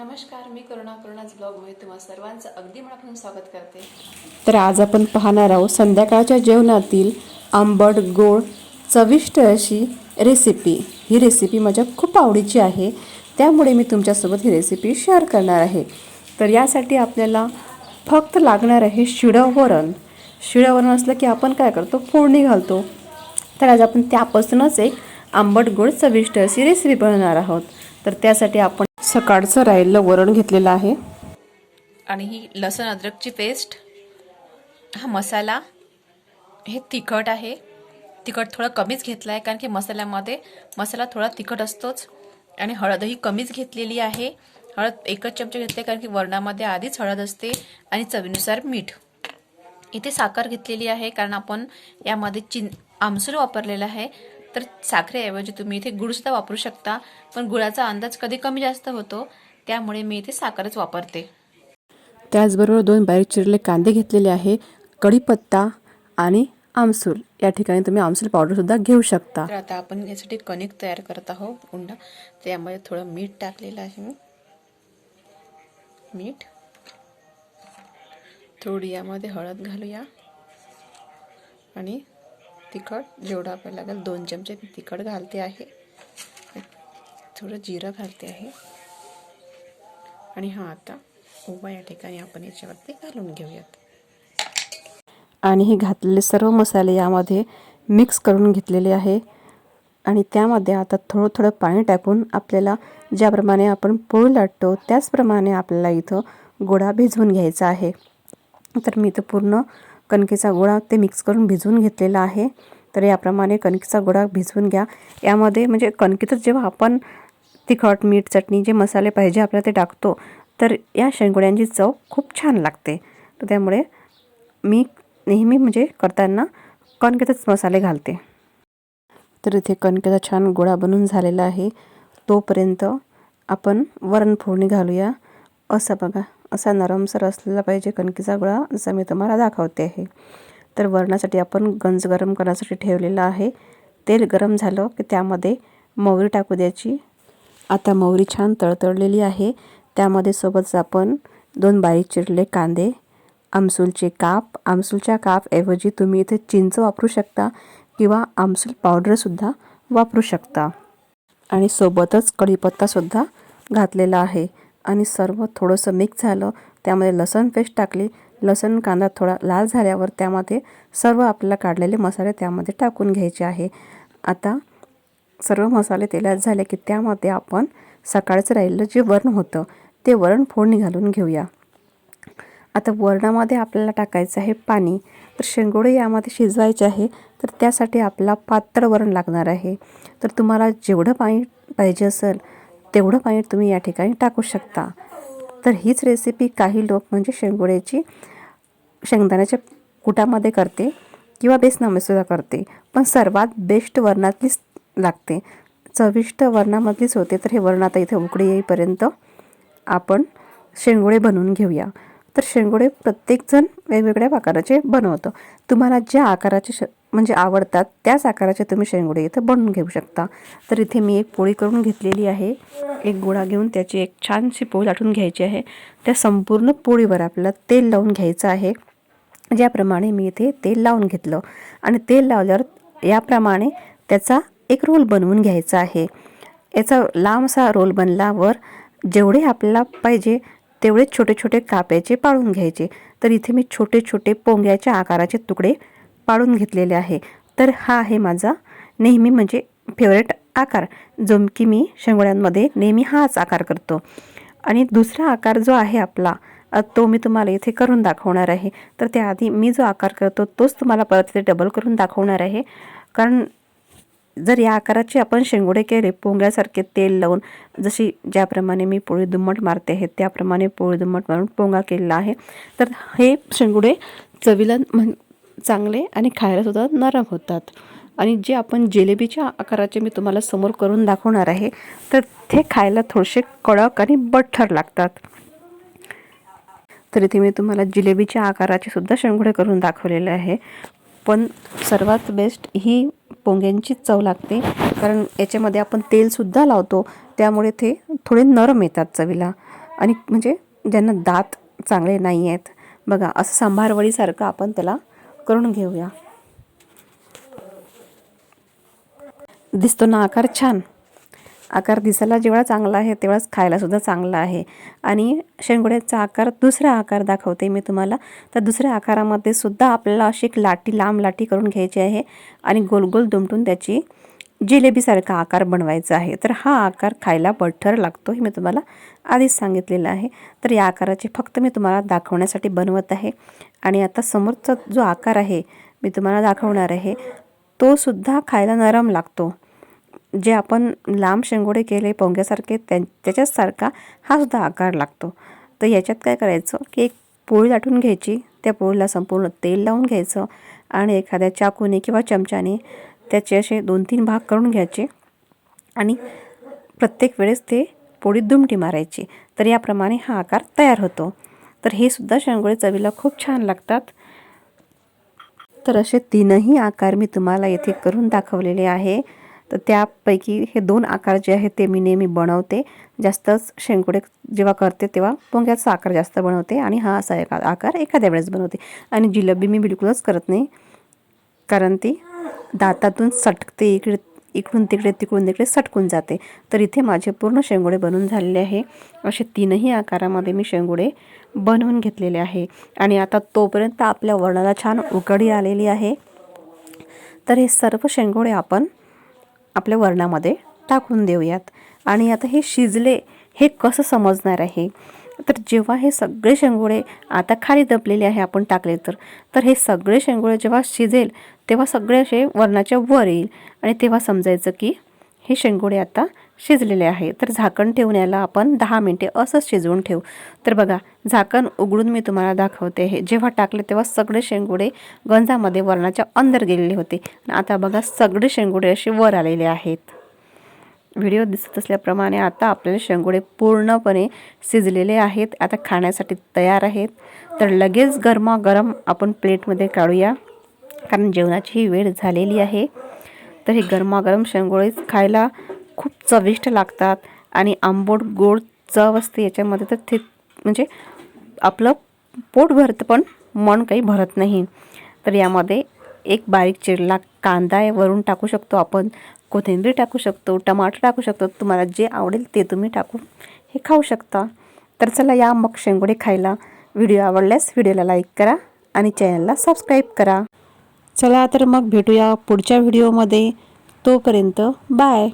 नमस्कार मी करुणा करुणाच ब्लॉगमध्ये तुम्हा सर्वांचं अगदी मनापासून स्वागत करते. तर आज आपण पाहणार आहोत संध्याकाळच्या जेवणातील आंबट गोड चविष्ट अशी रेसिपी ही रेसिपी माझ्या खूप आवडीची आहे. त्यामुळे मी तुमच्यासोबत ही रेसिपी शेअर करणार आहे. तर यासाठी आपल्याला फक्त लागणार आहे शिळं वरण. शिळं वरण असलं की आपण काय करतो? फोडणी घालतो. तर आज आपण त्यापासूनच एक आंबट गोड चविष्ट अशी रेसिपी बनवणार आहोत. तर त्यासाठी आपण सकाळचं राहिलेलं वरण घेतलेलं आहे. आणि ही लसण अद्रकची पेस्ट हा मसाला हे तिखट आहे. तिखट थोडं कमीच घेतलं आहे कारण की मसाल्यामध्ये मसाला थोडा तिखट असतोच. आणि हळदही कमीच घेतलेली आहे. हळद एकच चमचा घेतले कारण की वरणामध्ये आधीच हळद असते आणि चवीनुसार मीठ. इथे साखर घेतलेली आहे कारण आपण यामध्ये चिन आमसूल वापरलेला आहे. तर साखरेऐवजी तुम्ही इथे गुळसुद्धा वापरू शकता पण गुळाचा अंदाज कधी कमी जास्त होतो त्यामुळे मी इथे साखरच वापरते. त्याचबरोबर दोन बारीक चिरले कांदे घेतलेले आहे कढीपत्ता आणि आमसूल. या ठिकाणी तुम्ही आमसूल पावडरसुद्धा घेऊ शकता. तर आता आपण यासाठी कणिक तयार करत आहोत उंडा त्यामध्ये थोडं मीठ टाकलेलं आहे मी. मीठ. थोडी यामध्ये हळद घालूया. आणि तिखट जेवढं आपल्याला लागेल दोन चमचे तिखट घालते आहे. थोडं जिरं घालते आहे. आणि हा आता उभा या ठिकाणी आपण याच्यावरती घालून घेऊयात. आणि हे घातलेले सर्व मसाले यामध्ये मिक्स करून घेतलेले आहे. आणि त्यामध्ये आता थोडं थोडं पाणी टाकून आपल्याला ज्याप्रमाणे आपण पोळी लाटतो त्याचप्रमाणे आपल्याला इथं गोळा भिजवून घ्यायचा आहे. तर मी इथं पूर्ण कणकेचा गोळा ते मिक्स करून भिजवून घेतलेला आहे. तर याप्रमाणे कणकेचा गोळा भिजवून घ्या. यामध्ये म्हणजे कणकेतच जेव्हा आपण तिखट मीठ चटणी जे मसाले पाहिजे आपल्याला ते टाकतो तर या शेंगोळ्यांची चव खूप छान लागते. तर त्यामुळे मी नेहमी म्हणजे करताना कणकेतच मसाले घालते. तर इथे कणकेचा छान गोळा बनून झालेला आहे. तोपर्यंत आपण वरण फोडणी घालूया. असं बघा. असा नरमसर असलेला पाहिजे कणकीचा गोळा जसा मी तुम्हाला दाखवते आहे. तर वरणासाठी आपण गंज गरम करण्यासाठी ठेवलेलं आहे. तेल गरम झालं की त्यामध्ये मोहरी टाकू द्यायची. आता मोहरी छान तळतळलेली आहे. त्यामध्ये सोबतच आपण दोन बारीक चिरले कांदे आमसूलचे काप. आमसूलच्या कापऐवजी तुम्ही इथे चिंच वापरू शकता किंवा आमसूल पावडरसुद्धा वापरू शकता. आणि सोबतच कढीपत्तासुद्धा घातलेला आहे. आणि सर्व थोडंसं मिक्स झालं. त्यामध्ये लसण पेस्ट टाकली. लसण कांदा थोडा लाल झाल्यावर त्यामध्ये सर्व आपल्याला काढलेले मसाले त्यामध्ये टाकून घ्यायचे आहे. आता सर्व मसाले तेलात झाले की त्यामध्ये आपण सकाळचं राहिलेलं जे वरण होतं ते वरण फोडणी घालून घेऊया. आता वरणामध्ये आपल्याला टाकायचं आहे पाणी. तर शेंगोळे यामध्ये शिजवायचे आहे तर त्यासाठी आपला पातळ वरण लागणार आहे. तर तुम्हाला जेवढं पाणी पाहिजे असेल तेवढं पाणी तुम्ही या ठिकाणी टाकू शकता. तर हीच रेसिपी काही लोक म्हणजे शेंगोळ्याची शेंगदाण्याच्या कुटामध्ये करते किंवा बेसनामध्येसुद्धा करते. पण सर्वात बेस्ट वरणातलीच लागते. चविष्ट वरणामधलीच होते तर हे वरण आता इथे उकडी येईपर्यंत आपण शेंगोळे बनवून घेऊया. तर शेंगोळे प्रत्येकजण वेगवेगळ्या आकाराचे बनवतो. तुम्हाला ज्या आकाराचे श म्हणजे आवडतात त्याच आकाराचे तुम्ही शेंगुडे इथं बनवून घेऊ शकता. तर इथे मी एक पोळी करून घेतलेली आहे. एक गोळा घेऊन त्याची एक छानशी पोळी लाटून घ्यायची आहे. त्या संपूर्ण पोळीवर आपल्याला तेल लावून घ्यायचं आहे. ज्याप्रमाणे मी इथे तेल लावून घेतलं आणि तेल लावल्यावर याप्रमाणे त्याचा एक रोल बनवून घ्यायचा आहे. याचा लांबसा रोल बनल्यावर जेवढे आपल्याला पाहिजे तेवढे छोटे छोटे काप्याचे पाळून घ्यायचे. तर इथे मी छोटे छोटे पोंग्याच्या आकाराचे तुकडे पाडून घेतलेले आहे. तर हा आहे माझा नेहमी म्हणजे फेवरेट आकार जो की मी शेंगोळ्यांमध्ये नेहमी हाच आकार करतो. आणि दुसरा आकार जो आहे आपला तो मी तुम्हाला इथे करून दाखवणार आहे. तर त्याआधी मी जो आकार करतो तोच तुम्हाला परत इथे डबल करून दाखवणार आहे. कारण जर या आकाराचे आपण शेंगोडे केले पोंग्यासारखे तेल लावून जशी ज्याप्रमाणे मी पोळी दुम्मट मारते आहे त्याप्रमाणे पोळी दुम्मट मारून पोंगा केलेला आहे. तर हे शेंगोडे चवीला म्हण चांगले आणि खायलासुद्धा नरम होतात. आणि जे आपण जिलेबीच्या आकाराचे मी तुम्हाला समोर करून दाखवणार आहे तर ते खायला थोडेसे कडक आणि बठ्ठर लागतात. तर इथे मी तुम्हाला जिलेबीच्या आकाराचे सुद्धा शेंगुडे करून दाखवलेले आहे. पण सर्वात बेस्ट ही पोंग्यांचीच चव लागते कारण याच्यामध्ये आपण तेलसुद्धा लावतो त्यामुळे ते थोडे नरम येतात चवीला. आणि म्हणजे ज्यांना दात चांगले नाही आहेत बघा असं सांभारवडीसारखं आपण त्याला करून घेऊया. दिसतो ना आकार छान. आकार दिसायला जेवढा चांगला आहे तेवढाच खायलासुद्धा चांगला आहे. आणि शेंगोड्याचा आकार दुसरा आकार दाखवते मी तुम्हाला. तर दुसऱ्या आकारामध्ये सुद्धा आपल्याला अशी एक लाटी लांब लाटी करून घ्यायची आहे आणि गोल गोल दुमटून त्याची जिलेबीसारखा आकार बनवायचा आहे. तर हा आकार खायला बटर लागतो हे मी तुम्हाला आधीच सांगितलेलं आहे. तर या आकाराचे फक्त मी तुम्हाला दाखवण्यासाठी बनवत आहे. आणि आता समोरचा जो आकार आहे मी तुम्हाला दाखवणार आहे तो सुद्धा खायला नरम लागतो. जे आपण लांब शेंगोडे केले पोंग्यासारखे त्या त्याच्याचसारखा हा सुद्धा आकार लागतो. तर याच्यात काय करायचं की एक पोळी लाटून घ्यायची. त्या पोळीला संपूर्ण तेल लावून घ्यायचं. आणि एखाद्या चाकूने किंवा चमच्याने त्याचे असे दोन तीन भाग करून घ्यायचे आणि प्रत्येक वेळेस ते पोळीत दुमटी मारायची. तर याप्रमाणे हा आकार तयार होतो. तर हे सुद्धा शेंगोळे चवीला खूप छान लागतात. तर असे तीनही आकार मी तुम्हाला येथे करून दाखवलेले आहे. तर त्यापैकी हे दोन आकार जे आहेत ते मी नेहमी बनवते. जास्तच शेंगोडे जेव्हा करते तेव्हा पोंग्याचा आकार जास्त बनवते आणि हा असा एका आकार एखाद्या वेळेस बनवते. आणि जिलेबी मी बिलकुलच करत नाही. कारण ती दातातून सटकते इकडे इकडून तिकडे तिकडून तिकडे सटकून जाते. तर इथे माझे पूर्ण शेंगोडे बनवून झालेले आहे. असे तीनही आकारामध्ये मी शेंगोडे बनवून घेतलेले आहे. आणि आता तोपर्यंत आपल्या वर्णाला छान उकडी आलेली आहे. तर हे सर्व शेंगोडे आपण आपल्या वर्णामध्ये टाकून देऊयात. आणि आता हे शिजले हे कसं समजणार आहे? तर जेव्हा हे सगळे शेंगोळे आता खाली दबलेले आहे आपण टाकले तर तर हे सगळे शेंगोळे जेव्हा शिजेल तेव्हा सगळे असे वरणाच्या वर येईल. आणि तेव्हा समजायचं की हे शेंगोळे आता शिजलेले आहे. तर झाकण ठेवून याला आपण दहा मिनटे असंच शिजवून ठेवू. तर बघा झाकण उघडून मी तुम्हाला दाखवते हे. जेव्हा टाकले तेव्हा सगळे शेंगोळे गंजामध्ये वरणाच्या अंदर गेलेले होते. आता बघा सगळे शेंगोळे असे वर आलेले आहेत. व्हिडिओ दिसत असल्याप्रमाणे आता आपल्याला शेंगोळे पूर्णपणे शिजलेले आहेत. आता खाण्यासाठी तयार आहेत. तर लगेच गरमागरम आपण प्लेटमध्ये काढूया. कारण जेवणाची ही वेळ झालेली आहे. तर हे गरमागरम शेंगोळे खायला खूप चविष्ट लागतात. आणि आंबोट गोड चव असते याच्यामध्ये तर ते म्हणजे आपलं पोट भरतं पण मन काही भरत नाही. तर यामध्ये एक बारीक चिरला कांदा आहे वरून टाकू शकतो आपण. कोथिंबीर टाकू शकतो टमाटर टाकू शकतो तुम्हाला जे आवडेल ते तुम्ही टाकून हे खाऊ शकता. तर चला या मग शेंगोडे खायला व्हिडिओ आवडल्यास व्हिडिओला लाईक करा आणि चॅनलला सबस्क्राईब करा. चला तर मग भेटूया पुढच्या व्हिडिओमध्ये. तोपर्यंत बाय.